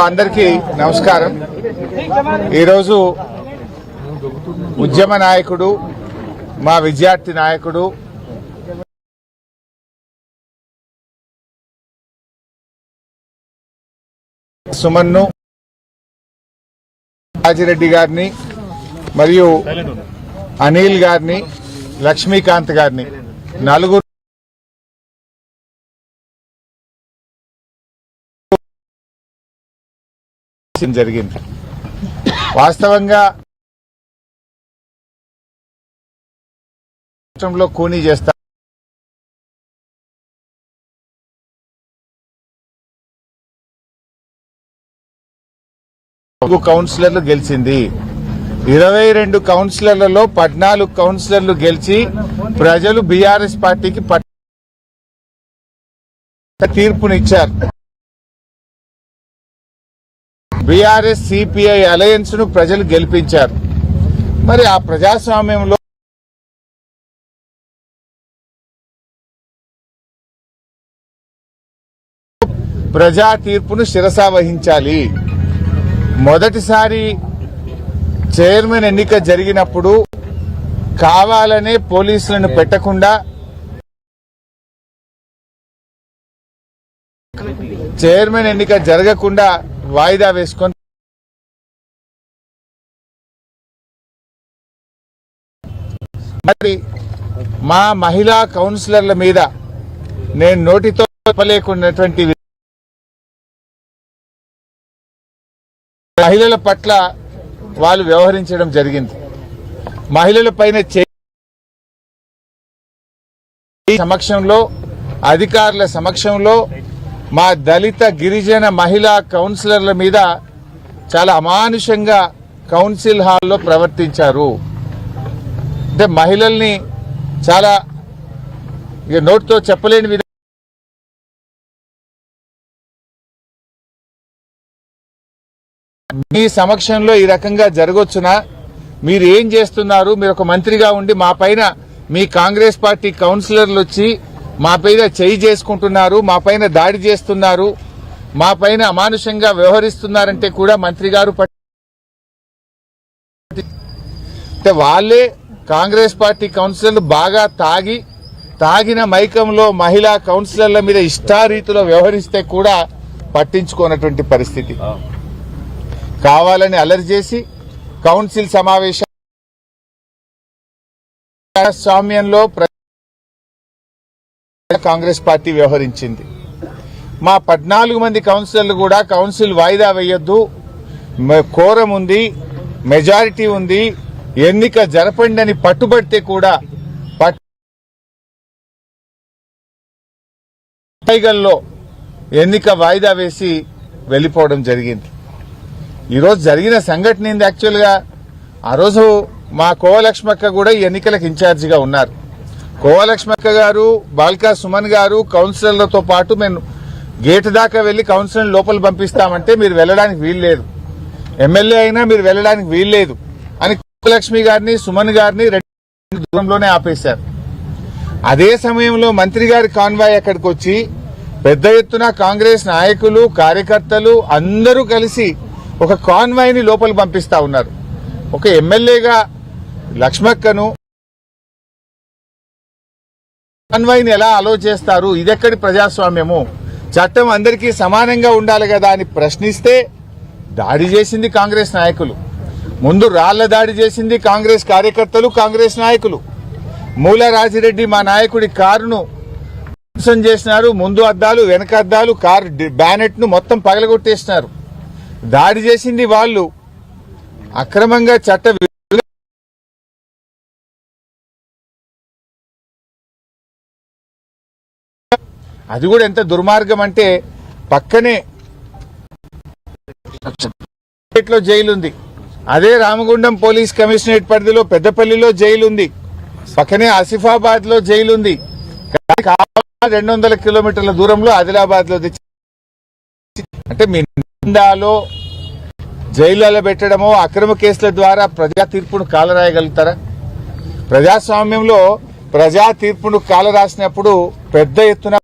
అందరికీ నమస్కారం. ఈరోజు ఉద్యమ నాయకుడు మా విద్యార్థి నాయకుడు సుమన్ను రాజిరెడ్డి గారిని మరియు అనిల్ గారిని లక్ష్మీకాంత్ గారిని నలుగురు జరిగింది. వాస్తవంగా రాష్ట్రంలో కూనీ చేస్తా కౌన్సిలర్లు గెలిచింది. ఇరవై రెండు కౌన్సిలర్లలో పద్నాలుగు కౌన్సిలర్లు గెలిచి ప్రజలు బీఆర్ఎస్ పార్టీకి తీర్పునిచ్చారు. బీఆర్ఎస్ సిపిఐ అలయన్స్ను ప్రజలు గెలిపించారు. మరి ఆ ప్రజాస్వామ్యంలో ప్రజా తీర్పును శిరసా వహించాలి. మొదటిసారి చైర్మన్ ఎన్నిక జరిగినప్పుడు కావాలనే పోలీసులను పెట్టకుండా చైర్మన్ ఎన్నిక జరగకుండా వాయిదా వేసుకొని మరి మా మహిళా కౌన్సిలర్ల మీద నేను నోటితో చెప్పలేకున్నటువంటి మహిళల పట్ల వాళ్ళు వ్యవహరించడం జరిగింది. మహిళల పైన సమక్షంలో అధికారుల సమక్షంలో మా దళిత గిరిజన మహిళా కౌన్సిలర్ల మీద చాలా అమానుషంగా కౌన్సిల్ హాల్లో ప్రవర్తించారు. అంటే మహిళల్ని చాలా ఇక నోటితో చెప్పలేని విధంగా మీ సమక్షంలో ఈ రకంగా జరగొచ్చునా? మీరు ఏం చేస్తున్నారు? మీరు ఒక మంత్రిగా ఉండి మా పైన మీ కాంగ్రెస్ పార్టీ కౌన్సిలర్లు వచ్చి మా పైన చేయి చేసుకుంటున్నారు మా పైన దాడి చేస్తున్నారు మా పైన అమానుషంగా వ్యవహరిస్తున్నారంటే కూడా మంత్రి గారు వాళ్ళే కాంగ్రెస్ పార్టీ కౌన్సిలర్లు బాగా తాగి తాగిన మైకంలో మహిళా కౌన్సిలర్ల మీద ఇష్టారీతిలో వ్యవహరిస్తే కూడా పట్టించుకోనటువంటి పరిస్థితి. కావాలని అలరి చేసి కౌన్సిల్ సమావేశ స్వామ్యంలో కాంగ్రెస్ పార్టీ వ్యవహరించింది. మా పద్నాలుగు మంది కౌన్సిలర్లు కూడా కౌన్సిల్ వాయిదా వేయొద్దు. కోరం ఉంది మెజారిటీ ఉంది ఎన్నిక జరపండి అని పట్టుబడితే కూడా పట్టైగల్లో ఎన్నిక వాయిదా వేసి వెళ్ళిపోవడం జరిగింది. ఈరోజు జరిగిన సంఘటన ఏంది యాక్చువల్గా? ఆ రోజు మా కోవలక్ష్మక్క కూడా ఎన్నికలకు ఇన్ఛార్జిగా ఉన్నారు. కోవలక్ష్మక్క గారు బాల్కా సుమన్ గారు కౌన్సిలర్లతో పాటు మేము గేట్ దాకా వెళ్ళి కౌన్సిలర్ లోపల పంపిస్తామంటే మీరు వెళ్ళడానికి వీల్లేదు ఎమ్మెల్యే అయినా మీరు వెళ్ళడానికి వీల్లేదు అని కోవలక్ష్మి గారిని సుమన్ గారిని రెండు దూరంలోనే ఆపేశారు. అదే సమయంలో మంత్రి గారి కాన్వాయ్ అక్కడికి వచ్చి పెద్ద ఎత్తున కాంగ్రెస్ నాయకులు కార్యకర్తలు అందరూ కలిసి ఒక కాన్వాయ్ని లోపల పంపిస్తా ఉన్నారు. ఒక ఎమ్మెల్యేగా లక్ష్మక్కను కాన్వాయ్ ఎలా అలో చేస్తారు? ఇదెక్కడి ప్రజాస్వామ్యము? చట్టం అందరికీ సమానంగా ఉండాలి కదా అని ప్రశ్నిస్తే దాడి చేసింది కాంగ్రెస్ నాయకులు. ముందు రాళ్ళ దాడి చేసింది కాంగ్రెస్ కార్యకర్తలు కాంగ్రెస్ నాయకులు. మూల రాజిరెడ్డి మా నాయకుడి కారును ధ్వంసం చేసినారు. ముందు అద్దాలు వెనక అద్దాలు కారు బ్యానెట్ను మొత్తం పగలగొట్టేసినారు. దాడి చేసింది వాళ్ళు. అక్రమంగా చట్ట అది కూడా ఎంత దుర్మార్గం అంటే పక్కనే లో జైలు ఉంది అదే రామగుండం పోలీస్ కమిషనరేట్ పరిధిలో పెద్దపల్లిలో జైలు ఉంది పక్కనే ఆసిఫాబాద్లో జైలు ఉంది రెండు వందల కిలోమీటర్ల దూరంలో ఆదిలాబాద్లో అంటే మీ నిందాలో జైళ్ళలో పెట్టడమో అక్రమ కేసుల ద్వారా ప్రజా తీర్పును కాలరాయగలుగుతారా? ప్రజాస్వామ్యంలో ప్రజా తీర్పును కాలరాసినప్పుడు పెద్ద ఎత్తున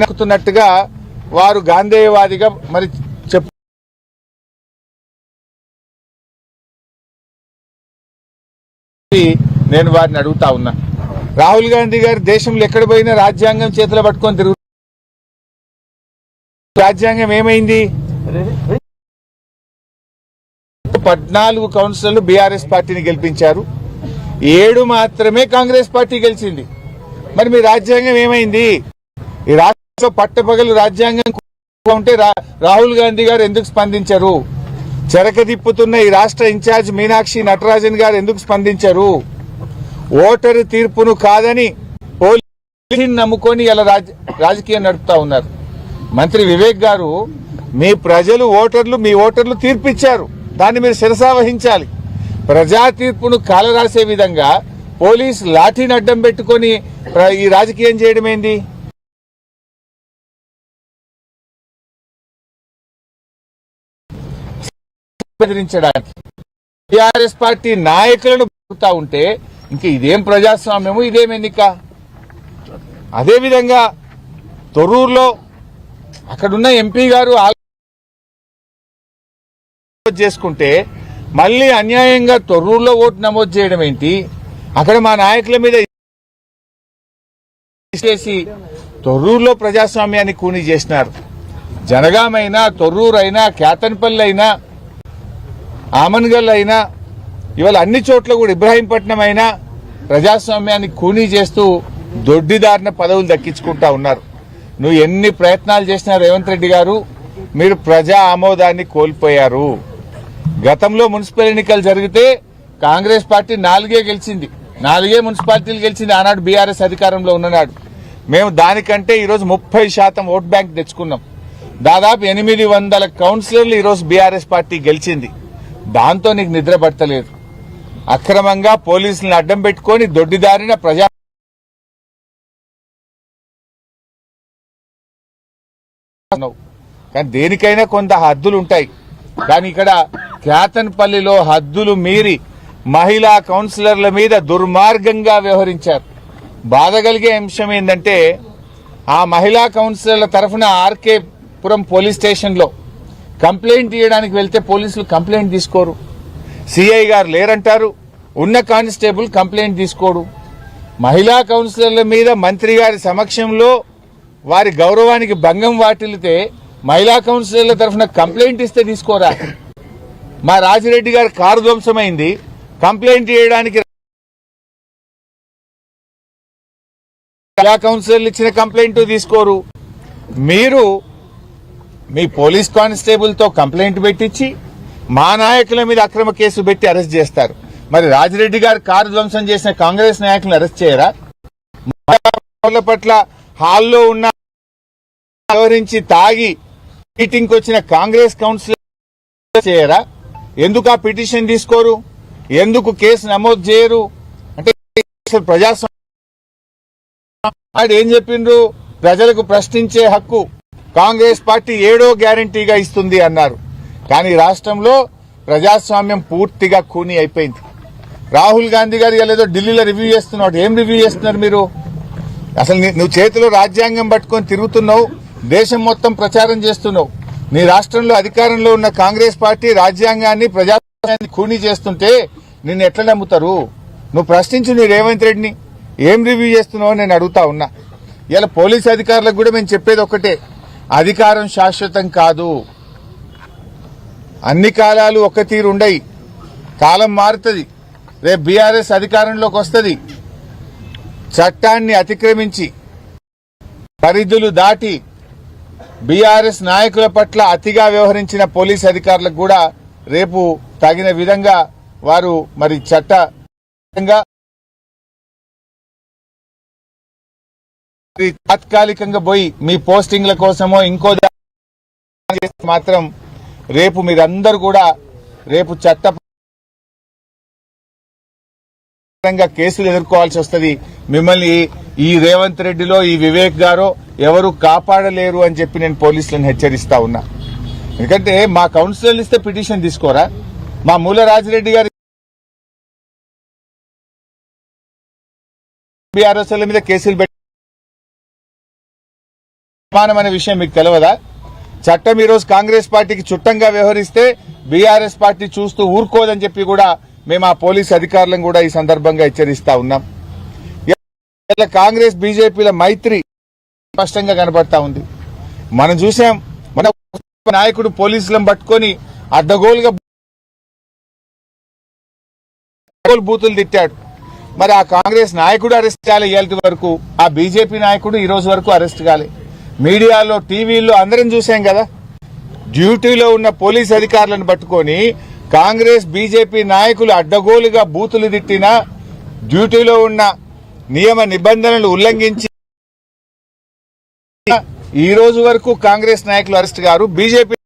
ఎక్కుతున్నట్టుగా వారు గాంధేయవాదిగా మరి చెప్పు నేను వారిని అడుగుతా ఉన్నా. రాహుల్ గాంధీ గారు దేశంలో ఎక్కడ పోయినా రాజ్యాంగం చేతిలో పట్టుకొని తిరుగు రాజ్యాంగం ఏమైంది? పద్నాలుగు కౌన్సిలర్లు బీఆర్ఎస్ పార్టీని గెలిపించారు. ఏడు మాత్రమే కాంగ్రెస్ పార్టీ గెలిచింది. మరి మీ రాజ్యాంగం ఏమైంది? ఈ రాష్ట్రంలో పట్టపగలు రాజ్యాంగం ఉంటే రాహుల్ గాంధీ గారు ఎందుకు స్పందించరు? చెరక తిప్పుతున్న ఈ రాష్ట్ర ఇన్ఛార్జ్ మీనాక్షి నటరాజన్ గారు ఎందుకు స్పందించరు? ఓటరు తీర్పును కాదని పోలీసుని నమ్ముకొని ఇలా రాజకీయం నడుపుతా ఉన్నారు. మంత్రి వివేక్ గారు మీ ప్రజలు ఓటర్లు మీ ఓటర్లు తీర్పిచ్చారు. దాన్ని మీరు శిరసా వహించాలి. ప్రజా తీర్పును కాలరాసే విధంగా పోలీస్ లాఠీని అడ్డం పెట్టుకొని ఈ రాజకీయం చేయడం ఏంది బెదిరించడానికి. టిఆర్ఎస్ పార్టీ నాయకులను బతుకుతా ఉంటే ఇంక ఇదేం ప్రజాస్వామ్యము ఇదేం ఎన్నిక? అదేవిధంగా తొర్రూరులో అక్కడున్న ఎంపీ గారు చేసుకుంటే మళ్ళీ అన్యాయంగా తొర్రూరులో ఓటు నమోదు చేయడం ఏంటి? అక్కడ మా నాయకుల మీద చేసి తొర్రూరులో ప్రజాస్వామ్యాన్ని కూని చేసినారు. జనగామైనా తొర్రూరు అయినా కేతన్పల్లి అయినా ఆమన్గల్ అయినా ఇవాళ అన్ని చోట్ల కూడా ఇబ్రాహీంపట్నం అయినా ప్రజాస్వామ్యాన్ని కూనీ చేస్తూ దొడ్డిదారిన పదవులు దక్కించుకుంటా ఉన్నారు. నువ్వు ఎన్ని ప్రయత్నాలు చేసినా రేవంత్ రెడ్డి గారు మీరు ప్రజా ఆమోదాన్ని కోల్పోయారు. గతంలో మున్సిపల్ ఎన్నికలు జరిగితే కాంగ్రెస్ పార్టీ నాలుగే గెలిచింది. నాలుగే మున్సిపాలిటీలు గెలిచింది ఆనాడు బీఆర్ఎస్ అధికారంలో ఉన్ననాడు. మేము దానికంటే ఈరోజు ముప్పై శాతం ఓట్ బ్యాంక్ తెచ్చుకున్నాం. దాదాపు ఎనిమిది వందల కౌన్సిలర్లు ఈరోజు బీఆర్ఎస్ పార్టీ గెలిచింది. దాంతో నీకు నిద్ర పడతలేదు అక్రమంగా పోలీసులను అడ్డం పెట్టుకొని దొడ్డిదారిన ప్రజా కానీ దేనికైనా కొంత హద్దులు ఉంటాయి. కానీ ఇక్కడ కేతన్పల్లిలో హద్దులు మీరి మహిళా కౌన్సిలర్ల మీద దుర్మార్గంగా వ్యవహరించారు. బాధ కలిగే అంశం ఏంటంటే ఆ మహిళా కౌన్సిలర్ల తరఫున ఆర్కే పురం పోలీస్ స్టేషన్లో కంప్లైంట్ ఇవ్వడానికి వెళ్తే పోలీసులు కంప్లైంట్ తీసుకోరు. సిఐ గారు లేరంటారు. ఉన్న కానిస్టేబుల్ కంప్లైంట్ తీసుకోడు. మహిళా కౌన్సిలర్ల మీద మంత్రి గారి సమక్షంలో వారి గౌరవానికి భంగం వాటిల్లితే మహిళా కౌన్సిలర్ల తరఫున కంప్లైంట్ ఇస్తే తీసుకోరా? మా రాజిరెడ్డి గారు కారు ధ్వంసమైంది. కంప్లైంట్ చేయడానికి మహిళా కౌన్సిలర్లు ఇచ్చిన కంప్లైంట్ తీసుకోరు. మీరు మీ పోలీస్ కానిస్టేబుల్తో కంప్లైంట్ పెట్టించి మా నాయకుల మీద అక్రమ కేసు పెట్టి అరెస్ట్ చేస్తారు. మరి రాజిరెడ్డి గారు కారు ధ్వంసం చేసిన కాంగ్రెస్ నాయకులను అరెస్ట్ చేయరా? పట్ల హాల్లో ఉన్న వివరించి తాగి మీటింగ్కి వచ్చిన కాంగ్రెస్ కౌన్సిలర్ చేయరా? ఎందుకు ఆ పిటిషన్ తీసుకోరు? ఎందుకు కేసు నమోదు చేయరు? అంటే ప్రజాస్వామ్యం ఏం చెప్పిండ్రు? ప్రజలకు ప్రశ్నించే హక్కు కాంగ్రెస్ పార్టీ ఏడో గ్యారంటీగా ఇస్తుంది అన్నారు. కానీ రాష్ట్రంలో ప్రజాస్వామ్యం పూర్తిగా కూని అయిపోయింది. రాహుల్ గాంధీ గారు ఏదో ఢిల్లీలో రివ్యూ చేస్తున్నాడు ఏం రివ్యూ చేస్తున్నారు మీరు? అసలు నువ్వు చేతిలో రాజ్యాంగం పట్టుకొని తిరుగుతున్నావు దేశం మొత్తం ప్రచారం చేస్తున్నావు. నీ రాష్ట్రంలో అధికారంలో ఉన్న కాంగ్రెస్ పార్టీ రాజ్యాంగాన్ని ప్రజాస్వామ్యాన్ని కూనీ చేస్తుంటే నిన్ను ఎట్లా నమ్ముతారు? నువ్వు ప్రశ్నించు నీ రేవంత్ రెడ్డిని. ఏం రివ్యూ చేస్తున్నావు అని నేను అడుగుతా ఉన్నా. ఇలా పోలీస్ అధికారులకు కూడా మేము చెప్పేది ఒకటే అధికారం శాశ్వతం కాదు. అన్ని కాలాలు ఒక తీరుండయి కాలం మారుతుంది. రేపు బీఆర్ఎస్ అధికారంలోకి వస్తుంది. చట్టాన్ని అతిక్రమించి పరిధులు దాటి బీఆర్ఎస్ నాయకుల పట్ల అతిగా వ్యవహరించిన పోలీస్ అధికారులకు కూడా రేపు తగిన విధంగా వారు మరి చట్ట తాత్కాలికంగా పోయి మీ పోస్టింగ్ల కోసమో ఇంకో మాత్రం రేపు మీరందరూ కూడా రేపు చట్ట కేసులు ఎదుర్కోవాల్సి వస్తుంది. మిమ్మల్ని ఈ రేవంత్ రెడ్డిలో ఈ వివేక్ గారో ఎవరు కాపాడలేరు అని చెప్పి నేను పోలీసులను హెచ్చరిస్తా ఉన్నా. ఎందుకంటే మా కౌన్సిలర్లు ఇస్తే పిటిషన్ తీసుకోరా? మా మూల రాజిరెడ్డి గారి బీఆర్ఎస్ మీద కేసులు పెట్టి సమానమైన విషయం మీకు తెలియదా చట్టం ఈరోజు కాంగ్రెస్ పార్టీకి చుట్టంగా వ్యవహరిస్తే బీఆర్ఎస్ పార్టీ చూస్తూ ఊరుకోదని చెప్పి కూడా మేము ఆ పోలీస్ అధికారులను కూడా ఈ సందర్భంగా హెచ్చరిస్తా ఉన్నాం. ఇలా కాంగ్రెస్ బీజేపీల మైత్రి స్పష్టంగా కనబడతా ఉంది. మనం చూసాం మన నాయకుడు పోలీసులను పట్టుకొని అడ్డగోలుగా బూతులు తిట్టాడు. మరి ఆ కాంగ్రెస్ నాయకుడు అరెస్ట్ కాలే ఇవాళ వరకు ఆ బీజేపీ నాయకుడు ఈ రోజు వరకు అరెస్ట్ కాలే. మీడియాలో టీవీల్లో అందరం చూసాం కదా. డ్యూటీలో ఉన్న పోలీస్ అధికారులను పట్టుకొని కాంగ్రెస్ బీజేపీ నాయకులు అడ్డగోలుగా బూతులు తిట్టినా డ్యూటీలో ఉన్న నియమ నిబంధనలు ఉల్లంఘించి ఈ రోజు వరకు కాంగ్రెస్ నాయకులు అరెస్ట్ గారు. బీజేపీ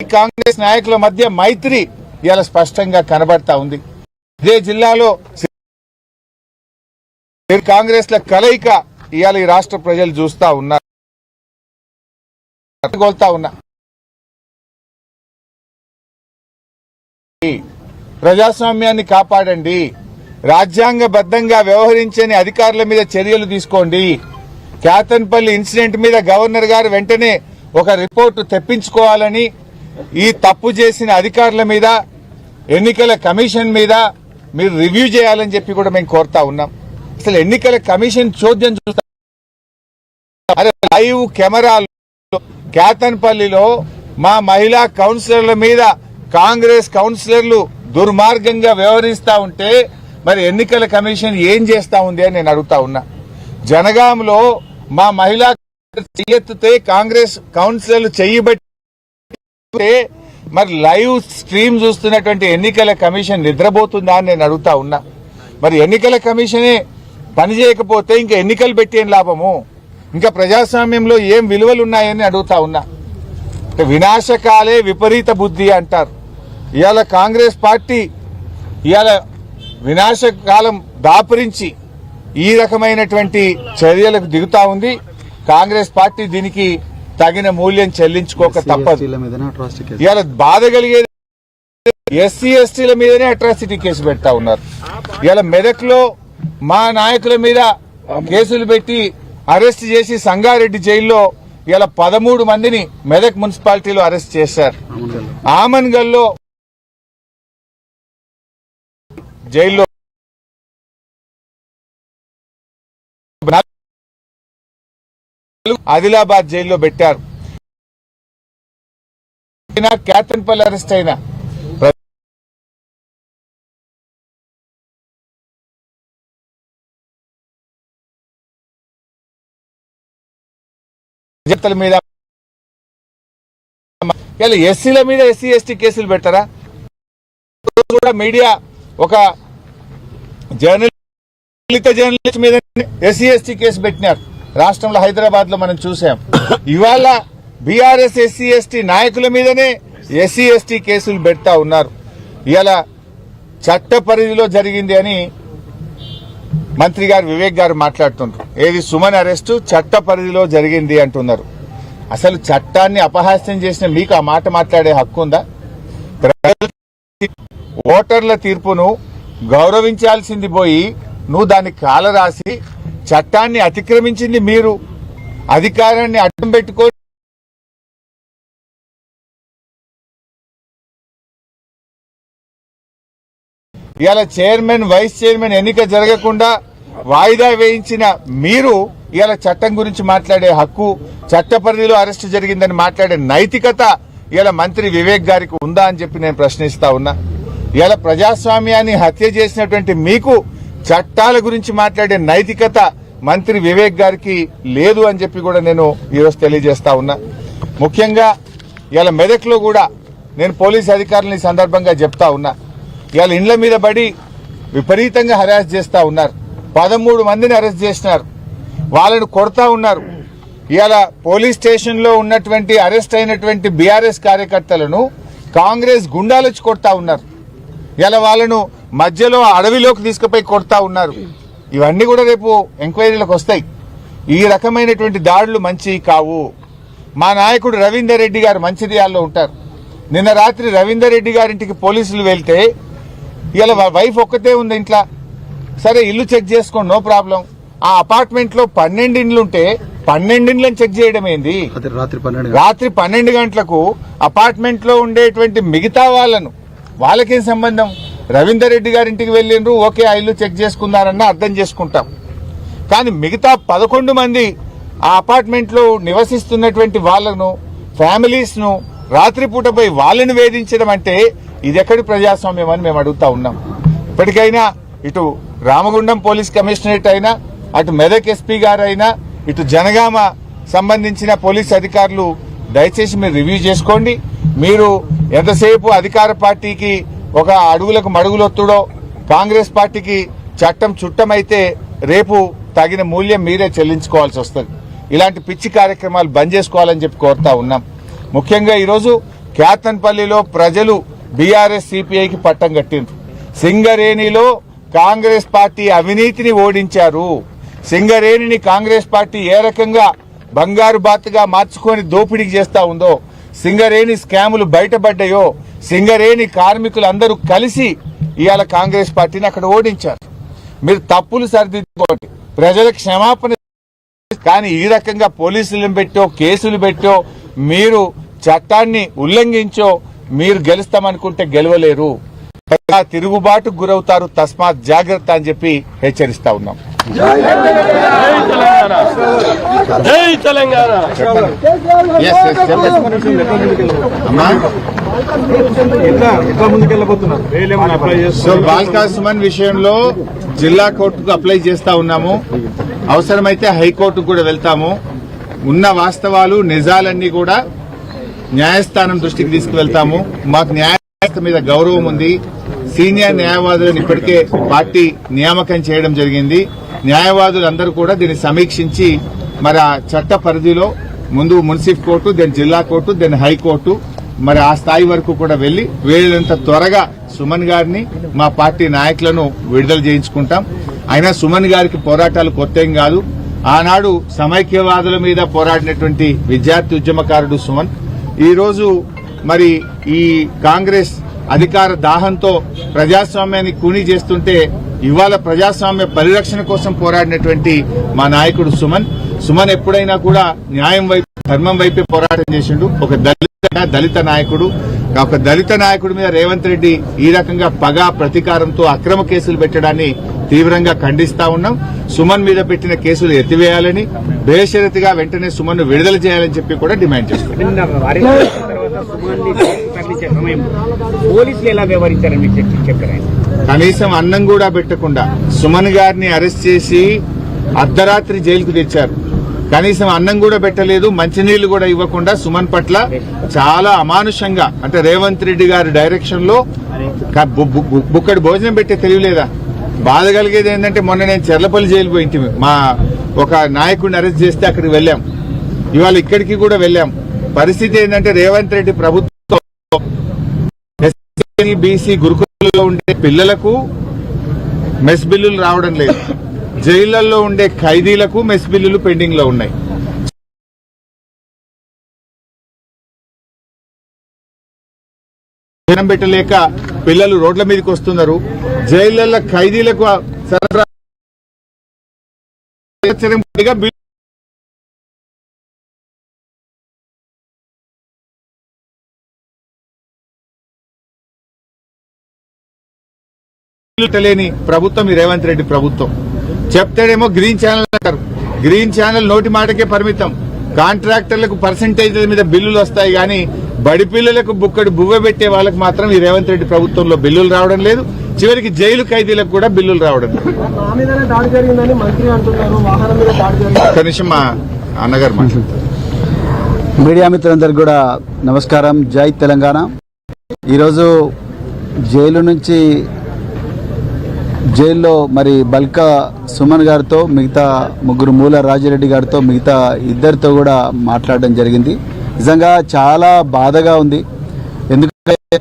కాంగ్రెస్ నాయకుల మధ్య మైత్రి ఇవాళ స్పష్టంగా కనబడతా ఉంది. ఇదే జిల్లాలో కాంగ్రెస్ ల కలయిక ఇవాళ ఈ రాష్ట్ర ప్రజలు చూస్తా ఉన్నారు. కోల్తా ఉన్నా. ప్రజాస్వామ్యాన్ని కాపాడండి. రాజ్యాంగబద్ధంగా వ్యవహరించని అధికారుల మీద చర్యలు తీసుకోండి. క్యాతన్పల్లి ఇన్సిడెంట్ మీద గవర్నర్ గారు వెంటనే ఒక రిపోర్టు తెప్పించుకోవాలని ఈ తప్పు చేసిన అధికారుల మీద ఎన్నికల కమిషన్ మీద మీరు రివ్యూ చేయాలని చెప్పి కూడా మేము కోరుతా ఉన్నాం. అసలు ఎన్నికల కమిషన్ చోద్యం చూస్తా అరే లైవ్ కెమెరాలు కేతన్పల్లిలో మా మహిళా కౌన్సిలర్ల మీద కాంగ్రెస్ కౌన్సిలర్లు దుర్మార్గంగా వ్యవహరిస్తా ఉంటే మరి ఎన్నికల కమిషన్ ఏం చేస్తా ఉంది అని నేను అడుగుతా ఉన్నా. జనగాంలో మా మహిళా చెయ్యెత్తితే కాంగ్రెస్ కౌన్సిలర్లు చెయ్యబట్టి మరి లైవ్ స్ట్రీమ్ చూస్తున్నటువంటి ఎన్నికల కమిషన్ నిద్రపోతుందా అని నేను అడుగుతా ఉన్నా. మరి ఎన్నికల కమిషనే పని చేయకపోతే ఇంకా ఎన్నికలు పెట్టేం లాభము? ఇంకా ప్రజాస్వామ్యంలో ఏం విలువలు ఉన్నాయని అడుగుతా ఉన్నా. వినాశకాలే విపరీత బుద్ధి అంటారు. ఇవాళ కాంగ్రెస్ పార్టీ ఇవాళ వినాశకాలం దాపురించి ఈ రకమైనటువంటి చర్యలకు దిగుతా ఉంది. కాంగ్రెస్ పార్టీ దీనికి తగిన మూల్యం చెల్లించుకోక తప్పదు. ఇవాళ బాధ కలిగేది ఎస్సీ ఎస్టీల మీదనే అట్రాసిటీ కేసు పెడతా ఉన్నారు. ఇవాళ మెదక్లో మా నాయకుల మీద కేసులు పెట్టి అరెస్ట్ చేసి సంగారెడ్డి జైల్లో ఇలా పదమూడు మందిని మెదక్ మున్సిపాలిటీలో అరెస్ట్ చేశారు. ఆమన్గల్లో జైల్లో ఆదిలాబాద్ జైల్లో పెట్టారు. అయినా పల్లె అరెస్ట్ అయిన. మీద ఎస్సీల మీద ఎస్సీ ఎస్టీ కేసులు పెట్టారా కూడా మీడియా ఒక జర్నలిస్ట్ జర్నలిస్ట్ మీద ఎస్సీ ఎస్టీ కేసు పెట్టినారు. రాష్ట్రంలో హైదరాబాద్లో మనం చూసాం. ఇవాళ బీఆర్ఎస్ ఎస్సీ ఎస్టీ నాయకుల మీదనే ఎస్సీ ఎస్టీ కేసులు పెడతా ఉన్నారు. ఇవాళ చట్ట పరిధిలో జరిగింది అని మంత్రి గారు వివేక్ గారు మాట్లాడుతున్నారు ఏది సుమన్ అరెస్టు చట్ట పరిధిలో జరిగింది అంటున్నారు. అసలు చట్టాన్ని అపహాస్యం చేసిన మీకు ఆ మాట మాట్లాడే హక్కు ఉందా? ఓటర్ల తీర్పును గౌరవించాల్సింది పోయి నువ్వు దాన్ని కాలరాసి చట్టాన్ని అతిక్రమించింది మీరు. అధికారాన్ని అడ్డం పెట్టుకో ఇవాళ చైర్మన్ వైస్ చైర్మన్ ఎన్నిక జరగకుండా వాయిదా వేయించిన మీరు ఇవాళ చట్టం గురించి మాట్లాడే హక్కు చట్ట పరిధిలో అరెస్టు జరిగిందని మాట్లాడే నైతికత ఇవాళ మంత్రి వివేక్ గారికి ఉందా అని చెప్పి నేను ప్రశ్నిస్తా ఉన్నా. ఇవాళ ప్రజాస్వామ్యాన్ని హత్య చేసినటువంటి మీకు చట్టాల గురించి మాట్లాడే నైతికత మంత్రి వివేక్ గారికి లేదు అని చెప్పి కూడా నేను ఈరోజు తెలియజేస్తా ఉన్నా. ముఖ్యంగా ఇవాళ మెదక్లో కూడా నేను పోలీస్ అధికారులను సందర్భంగా చెప్తా ఉన్నా. ఇవాళ ఇండ్ల మీద పడి విపరీతంగా హరాస్ చేస్తా ఉన్నారు. పదమూడు మందిని అరెస్ట్ చేసినారు. వాళ్ళను కొడతా ఉన్నారు. ఇవాళ పోలీస్ స్టేషన్లో ఉన్నటువంటి అరెస్ట్ అయినటువంటి బీఆర్ఎస్ కార్యకర్తలను కాంగ్రెస్ గుండాలొచ్చి కొడతా ఉన్నారు. ఇలా వాళ్ళను మధ్యలో అడవిలోకి తీసుకుపోయి కొడతా ఉన్నారు. ఇవన్నీ కూడా రేపు ఎంక్వైరీలకు వస్తాయి. ఈ రకమైనటువంటి దాడులు మంచి కావు. మా నాయకుడు రవీందర్ రెడ్డి గారు మంచిర్యాలలో ఉంటారు. నిన్న రాత్రి రవీందర్ రెడ్డి గారింటికి పోలీసులు వెళ్తే ఇలా వైఫ్ ఒక్కతే ఉంది ఇంట్లో. సరే ఇల్లు చెక్ చేసుకోండి నో ప్రాబ్లం. ఆ అపార్ట్మెంట్లో పన్నెండు ఇండ్లు ఉంటే పన్నెండు ఇండ్లను చెక్ చేయడం ఏంది? అదే రాత్రి పన్నెండు రాత్రి పన్నెండు గంటలకు అపార్ట్మెంట్లో ఉండేటువంటి మిగతా వాళ్ళను వాళ్ళకేం సంబంధం? రవీందర్ రెడ్డి గారింటికి వెళ్ళిండ్రు ఓకే ఆ ఇల్లు చెక్ చేసుకున్నారన్న అర్థం చేసుకుంటాం. కానీ మిగతా పదకొండు మంది ఆ అపార్ట్మెంట్లో నివసిస్తున్నటువంటి వాళ్ళను ఫ్యామిలీస్ను రాత్రిపూట పోయి వాళ్ళని వేధించడం అంటే ఇది ఎక్కడి ప్రజాస్వామ్యం అని మేము అడుగుతా ఉన్నాం. ఇప్పటికైనా ఇటు రామగుండం పోలీస్ కమిషనరేట్ అయినా అటు మెదక్ ఎస్పీ గారైనా ఇటు జనగామ సంబంధించిన పోలీస్ అధికారులు దయచేసి మీరు రివ్యూ చేసుకోండి. మీరు ఎంతసేపు అధికార పార్టీకి ఒక అడుగులకు మడుగులొత్తుడో కాంగ్రెస్ పార్టీకి చట్టం చుట్టమైతే రేపు తగిన మూల్యం మీరే చెల్లించుకోవాల్సి వస్తుంది. ఇలాంటి పిచ్చి కార్యక్రమాలు బంద్ చేసుకోవాలని చెప్పి కోరుతా ఉన్నాం. ముఖ్యంగా ఈరోజు క్యాతన్పల్లిలో ప్రజలు బీఆర్ఎస్ సిపిఐకి పట్టం కట్టిండ్రు. సింగరేణిలో కాంగ్రెస్ పార్టీ అవినీతిని ఓడించారు. సింగరేణిని కాంగ్రెస్ పార్టీ ఏ రకంగా బంగారు బాతుగా మార్చుకొని దోపిడీకి చేస్తా ఉందో సింగరేణి స్కాములు బయటపడ్డాయో సింగరేణి కార్మికులందరూ కలిసి ఇవాళ కాంగ్రెస్ పార్టీని అక్కడ ఓడించారు. మీరు తప్పులు సరిదిద్దుకోండి. ప్రజలకు క్షమాపణ కానీ ఈ రకంగా పోలీసులను పెట్టో కేసులు పెట్టో మీరు చట్టాన్ని ఉల్లంఘించో మీరు గెలుస్తామనుకుంటే గెలవలేరు. ప్రజా తిరుగుబాటుకు గురవుతారు తస్మాత్ జాగ్రత్త అని చెప్పి హెచ్చరిస్తా ఉన్నాం. బాల్కా సుమన్ విషయంలో జిల్లా కోర్టుకు అప్లై చేస్తా ఉన్నాము. అవసరమైతే హైకోర్టుకు కూడా వెళ్తాము. ఉన్న వాస్తవాలు నిజాలన్నీ కూడా న్యాయస్థానం దృష్టికి తీసుకువెళ్తాము. మాకు న్యాయ మీద గౌరవం ఉంది. సీనియర్ న్యాయవాదులను ఇప్పటికే పార్టీ నియామకం చేయడం జరిగింది. న్యాయవాదులందరూ కూడా దీన్ని సమీక్షించి మరి ఆ చట్ట పరిధిలో ముందు మున్సిఫ్ కోర్టు దెన్ జిల్లా కోర్టు దెన్ హైకోర్టు మరి ఆ స్థాయి వరకు కూడా వెళ్ళి వీళ్ళంత త్వరగా సుమన్ గారిని మా పార్టీ నాయకులను విడుదల చేయించుకుంటాం. అయినా సుమన్ గారికి పోరాటాలు కొత్త ఏం కాదు. ఆనాడు సమైక్యవాదుల మీద పోరాడినటువంటి విద్యార్థి ఉద్యమకారుడు సుమన్. ఈ రోజు మరి ఈ కాంగ్రెస్ అధికార దాహంతో ప్రజాస్వామ్యాన్ని కూనీ చేస్తుంటే ఇవాళ ప్రజాస్వామ్య పరిరక్షణ కోసం పోరాడినటువంటి మా నాయకుడు సుమన్. సుమన్ ఎప్పుడైనా కూడా న్యాయం వైపు ధర్మం వైపే పోరాటం చేసిండు. ఒక దళిత దళిత నాయకుడు. ఒక దళిత నాయకుడి మీద రేవంత్ రెడ్డి ఈ రకంగా పగ ప్రతీకారంతో అక్రమ కేసులు పెట్టడాన్ని తీవ్రంగా ఖండిస్తా ఉన్నాం. సుమన్ మీద పెట్టిన కేసులు ఎత్తివేయాలని బేషరతిగా వెంటనే సుమన్ను విడుదల చేయాలని చెప్పి కూడా డిమాండ్ చేస్తున్నాం. తర్వాత సుమాన్ని తరలించే పోలీసులు ఎలా వ్యవహరించారని మీకు చెప్పి చెప్పారు? కనీసం అన్నం కూడా పెట్టకుండా సుమన్ గారిని అరెస్ట్ చేసి అర్ధరాత్రి జైలుకు తెచ్చారు. కనీసం అన్నం కూడా పెట్టలేదు మంచినీళ్ళు కూడా ఇవ్వకుండా సుమన్ పట్ల చాలా అమానుషంగా అంటే రేవంత్ రెడ్డి గారి డైరెక్షన్లో బుక్కడి భోజనం పెట్టే తెలియలేదా బాధ కలిగేది ఏంటంటే మొన్న నేను చెర్లపల్లి జైలు పోయింటి. మా ఒక నాయకుడిని అరెస్ట్ చేస్తే అక్కడికి వెళ్ళాం. ఇవాళ ఇక్కడికి కూడా వెళ్ళాం. పరిస్థితి ఏంటంటే రేవంత్ రెడ్డి ప్రభుత్వం ఎస్సీ బీసీ గురుకులలో ఉండే పిల్లలకు మెస్ బిల్లులు రావడం లేదు. జైళ్ళలో ఉండే ఖైదీలకు మెస్ బిల్లులు పెండింగ్లో ఉన్నాయి పెట్టలేక పిల్లలు రోడ్ల మీదకి వస్తున్నారు. జైళ్ళలో ఖైదీలకు సరఫరా బిల్లు లేని ప్రభుత్వం ఈ రేవంత్ రెడ్డి ప్రభుత్వం. చెప్తాడేమో గ్రీన్ ఛానల్ అంటారు. గ్రీన్ ఛానల్ నోటి మాటకే పరిమితం. కాంట్రాక్టర్లకు పర్సంటేజ్ మీద బిల్లులు వస్తాయి కానీ బడి పిల్లలకు బుక్కడి బువ్వ పెట్టే వాళ్ళకి మాత్రం ఈ రేవంత్ రెడ్డి ప్రభుత్వంలో బిల్లులు రావడం లేదు. చివరికి జైలు ఖైదీలకు కూడా బిల్లులు రావడం లేదు. మా అన్నగారు మీడియా మిత్రులందరికీ కూడా నమస్కారం. జై తెలంగాణ. ఈరోజు జైలు నుంచి జైల్లో మరి బల్కా సుమన్ గారితో మిగతా ముగ్గురు మూల రాజిరెడ్డి గారితో మిగతా ఇద్దరితో కూడా మాట్లాడడం జరిగింది. నిజంగా చాలా బాధగా ఉంది. ఎందుకంటే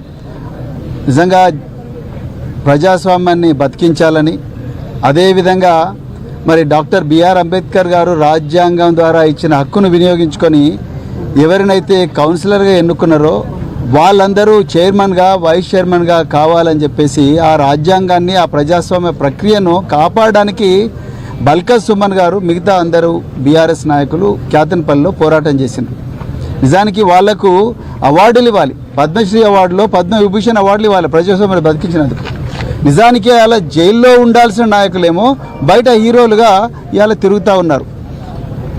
నిజంగా ప్రజాస్వామ్యాన్ని బతికించాలని అదేవిధంగా మరి డాక్టర్ బిఆర్ అంబేద్కర్ గారు రాజ్యాంగం ద్వారా ఇచ్చిన హక్కును వినియోగించుకొని ఎవరినైతే కౌన్సిలర్గా ఎన్నుకున్నారో వాళ్ళందరూ చైర్మన్గా వైస్ చైర్మన్గా కావాలని చెప్పేసి ఆ రాజ్యాంగాన్ని ఆ ప్రజాస్వామ్య ప్రక్రియను కాపాడడానికి బల్క సుమన్ గారు మిగతా అందరూ బీఆర్ఎస్ నాయకులు క్యాతన్పల్లిలో పోరాటం చేసిండ్రు. నిజానికి వాళ్ళకు అవార్డులు ఇవ్వాలి. పద్మశ్రీ అవార్డులో పద్మ విభూషణ్ అవార్డులు ఇవ్వాలి ప్రజాస్వామ్యం బతికించినందుకు. నిజానికి అలా జైల్లో ఉండాల్సిన నాయకులేమో బయట హీరోలుగా ఇవాళ తిరుగుతూ ఉన్నారు.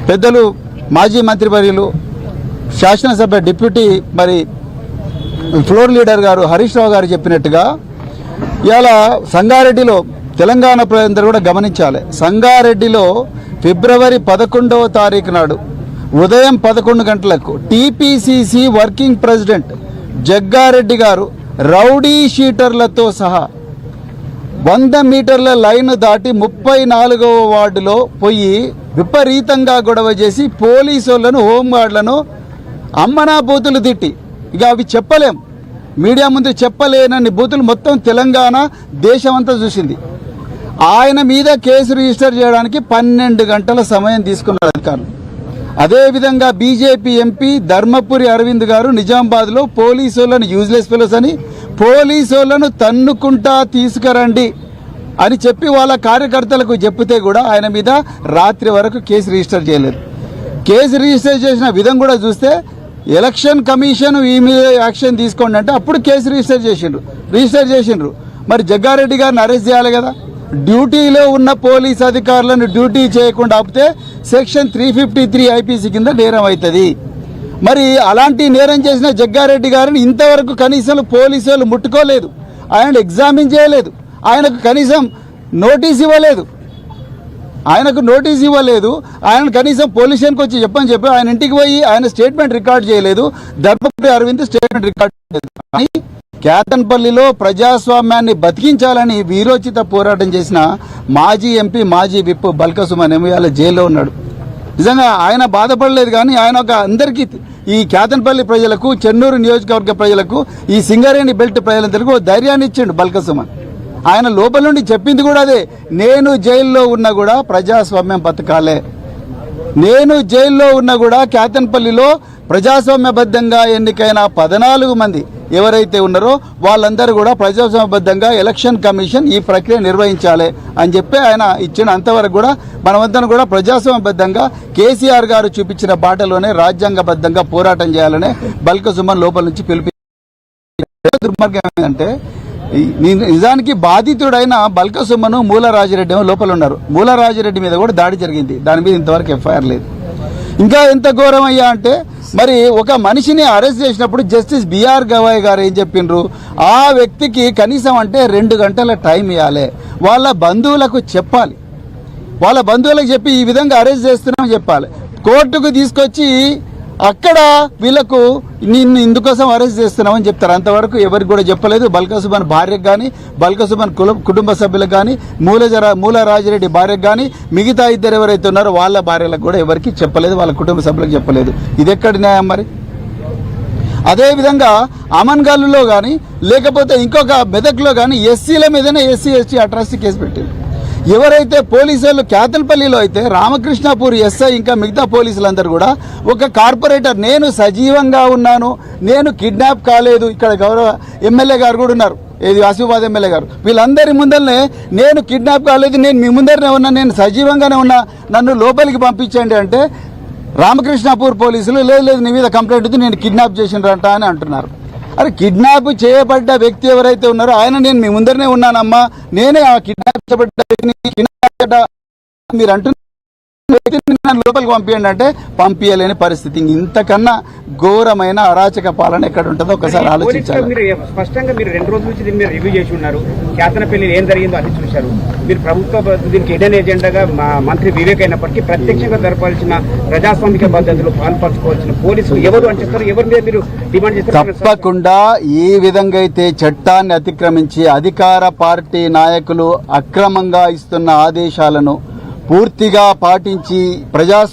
పెద్దలు మాజీ మంత్రివర్యులు శాసనసభ డిప్యూటీ మరి ఫ్లోర్ లీడర్ గారు హరీష్ రావు గారు చెప్పినట్టుగా ఇలా సంగారెడ్డిలో తెలంగాణ ప్రజలందరూ కూడా గమనించాలి. సంగారెడ్డిలో ఫిబ్రవరి పదకొండవ తారీఖు నాడు ఉదయం పదకొండు గంటలకు టీపీసీసీ వర్కింగ్ ప్రెసిడెంట్ జగ్గారెడ్డి గారు రౌడీ షీటర్లతో సహా వంద మీటర్ల లైన్ దాటి ముప్పై నాలుగవ వార్డులో పోయి విపరీతంగా గొడవ చేసి పోలీసులను హోంగార్డులను అమ్మనా బూతులు తిట్టి ఇక అవి చెప్పలేం. మీడియా ముందు చెప్పలేనన్ని బూతులు మొత్తం తెలంగాణ దేశమంతా చూసింది. ఆయన మీద కేసు రిజిస్టర్ చేయడానికి పన్నెండు గంటల సమయం తీసుకున్నారు అధికారులు. అదేవిధంగా బీజేపీ ఎంపీ ధర్మపురి అరవింద్ గారు నిజామాబాద్లో పోలీసులను యూజ్లెస్ ఫెలోస్ అని పోలీసులను తన్నుకుంటా తీసుకురండి అని చెప్పి వాళ్ళ కార్యకర్తలకు చెప్తే కూడా ఆయన మీద రాత్రి వరకు కేసు రిజిస్టర్ చేయలేదు. కేసు రిజిస్టర్ చేసిన విధం కూడా చూస్తే ఎలక్షన్ కమిషన్ ఈ మీద యాక్షన్ తీసుకోండి అంటే అప్పుడు కేసు రిజిస్టర్ చేసిండ్రు. రిజిస్టర్ చేసిండ్రు. మరి జగ్గారెడ్డి గారిని అరెస్ట్ చేయాలి కదా? డ్యూటీలో ఉన్న పోలీస్ అధికారులను డ్యూటీ చేయకుండా ఆపితే section three fifty three IPC కింద నేరం అవుతుంది. మరి అలాంటి నేరం చేసిన జగ్గారెడ్డి గారిని ఇంతవరకు కనీసం పోలీసు వాళ్ళు ముట్టుకోలేదు. ఆయన ఎగ్జామిన్ చేయలేదు. ఆయనకు కనీసం నోటీస్ ఇవ్వలేదు. ఆయనకు నోటీస్ ఇవ్వలేదు. ఆయన కనీసం పోలీస్ స్టేషన్కి వచ్చి చెప్పని చెప్పి ఆయన ఇంటికి పోయి ఆయన స్టేట్మెంట్ రికార్డ్ చేయలేదు. ధర్మపురి అరవింద్ స్టేట్మెంట్ రికార్డ్ చేయలేదు. కానీ కేతన్పల్లిలో ప్రజాస్వామ్యాన్ని బతికించాలని వీరోచిత పోరాటం చేసిన మాజీ ఎంపీ మాజీ విప్ బల్కసుమన్ సుమన్ జైల్లో ఉన్నాడు. నిజంగా ఆయన బాధపడలేదు కానీ ఆయన ఒక అందరికీ ఈ కేతన్పల్లి ప్రజలకు చెన్నూరు నియోజకవర్గ ప్రజలకు ఈ సింగరేణి బెల్ట్ ప్రజలందరికీ ఓ ధైర్యాన్ని ఇచ్చిండు బల్కసుమన్ ఆయన లోపల నుండి చెప్పింది కూడా అదే. నేను జైల్లో ఉన్నా కూడా ప్రజాస్వామ్యం బతకాలే. నేను జైల్లో ఉన్నా కూడా కేతన్పల్లిలో ప్రజాస్వామ్యబద్ధంగా ఎన్నికైన పద్నాలుగు మంది ఎవరైతే ఉన్నారో వాళ్ళందరూ కూడా ప్రజాస్వామ్యబద్ధంగా ఎలక్షన్ కమిషన్ ఈ ప్రక్రియ నిర్వహించాలి అని చెప్పి ఆయన ఇచ్చిన అంతవరకు కూడా మనమంతా కూడా ప్రజాస్వామ్యబద్ధంగా కేసీఆర్ గారు చూపించిన బాటలోనే రాజ్యాంగబద్ధంగా పోరాటం చేయాలని బల్క సుమన్ లోపల నుంచి పిలిపి దుర్మార్గం ఏంటంటే నిజానికి బాధితుడైన బల్క సుమ్మను లోపల ఉన్నారు. మూలరాజిరెడ్డి మీద కూడా దాడి జరిగింది. దాని మీద ఇంతవరకు ఎఫ్ఐఆర్ లేదు. ఇంకా ఎంత ఘోరం అయ్యా అంటే మరి ఒక మనిషిని అరెస్ట్ చేసినప్పుడు జస్టిస్ బిఆర్ గవాయ్ గారు ఏం చెప్పిండ్రు? ఆ వ్యక్తికి కనీసం అంటే రెండు గంటల టైం ఇవ్వాలి వాళ్ళ బంధువులకు చెప్పాలి. వాళ్ళ బంధువులకు చెప్పి ఈ విధంగా అరెస్ట్ చేస్తున్నామని చెప్పాలి. కోర్టుకు తీసుకొచ్చి అక్కడ వీళ్ళకు నిన్ను ఇందుకోసం అరెస్ట్ చేస్తున్నామని చెప్తారు. అంతవరకు ఎవరికి కూడా చెప్పలేదు. బల్కసుబన్ భార్యకు కానీ బల్కసుబన్ కుల- కుటుంబ సభ్యులకు కానీ మూలజర మూల రాజిరెడ్డి భార్యకు కానీ మిగతా ఇద్దరు ఎవరైతే ఉన్నారో వాళ్ళ భార్యలకు కూడా ఎవరికి చెప్పలేదు. వాళ్ళ కుటుంబ సభ్యులకు చెప్పలేదు. ఇది ఎక్కడి న్యాయం మరి? అదేవిధంగా అమన్గల్లులో కానీ లేకపోతే ఇంకొక మెదక్లో కానీ ఎస్సీల మీదనే ఎస్సీ ఎస్టీ అట్రాసిటీ కేసు పెట్టింది ఎవరైతే పోలీసు వాళ్ళు కేతల్పల్లిలో అయితే రామకృష్ణాపూర్ ఎస్ఐ ఇంకా మిగతా పోలీసులందరూ కూడా ఒక కార్పొరేటర్ నేను సజీవంగా ఉన్నాను నేను కిడ్నాప్ కాలేదు ఇక్కడ గౌరవ ఎమ్మెల్యే గారు కూడా ఉన్నారు ఏది ఆసిఫాబాద్ ఎమ్మెల్యే గారు. వీళ్ళందరి ముందరనే నేను కిడ్నాప్ కాలేదు నేను మీ ముందరనే ఉన్నా నేను సజీవంగానే ఉన్నా నన్ను లోపలికి పంపించండి అంటే రామకృష్ణాపూర్ పోలీసులు లేదు లేదు నీ మీద కంప్లైంట్ ఉంది నేను కిడ్నాప్ చేసిండ్రంట అని అంటున్నారు. అరే కిడ్నాప్ చేయబడ్డ వ్యక్తి ఎవరైతే ఉన్నారో ఆయన నేను మీ ముందరనే ఉన్నానమ్మా. నేనే ఆ కిడ్నాప్ చేయబడ్డ వ్యక్తిని కిడ్నాప్ మీరు అంటున్నారు లోపలికి పంపించండి అంటే పంపించలేని పరిస్థితి. ఇంతకన్నా ఘోరమైన అరాచక పాలన ఎక్కడ ఉంటుందో ఒకసారి ఆలోచించాలి? మీరు స్పష్టంగా మీరు రెండు రోజుల నుంచి దీన్ని మీరు రివ్యూ చేసి ఉన్నారు. కేతనపల్లి ఏం జరిగిందో అది చూశారు. మీరు ప్రభుత్వ దీనికి హిడెన్ ఎజెండాగా మా మంత్రి వివేక్ అయినప్పటికీ ప్రత్యక్షంగా జరపాల్సిన ప్రజాస్వామిక పద్ధతులు పాల్పంచుకోవాల్సిన పోలీసులు ఎవరు చెప్తారు. ఎవరి మీద మీరు డిమాండ్ చేస్తారు? తప్పకుండా ఈ విధంగా అయితే చట్టాన్ని అతిక్రమించి అధికార పార్టీ నాయకులు అక్రమంగా ఇస్తున్న ఆదేశాలను పూర్తిగా పాటించి ప్రజా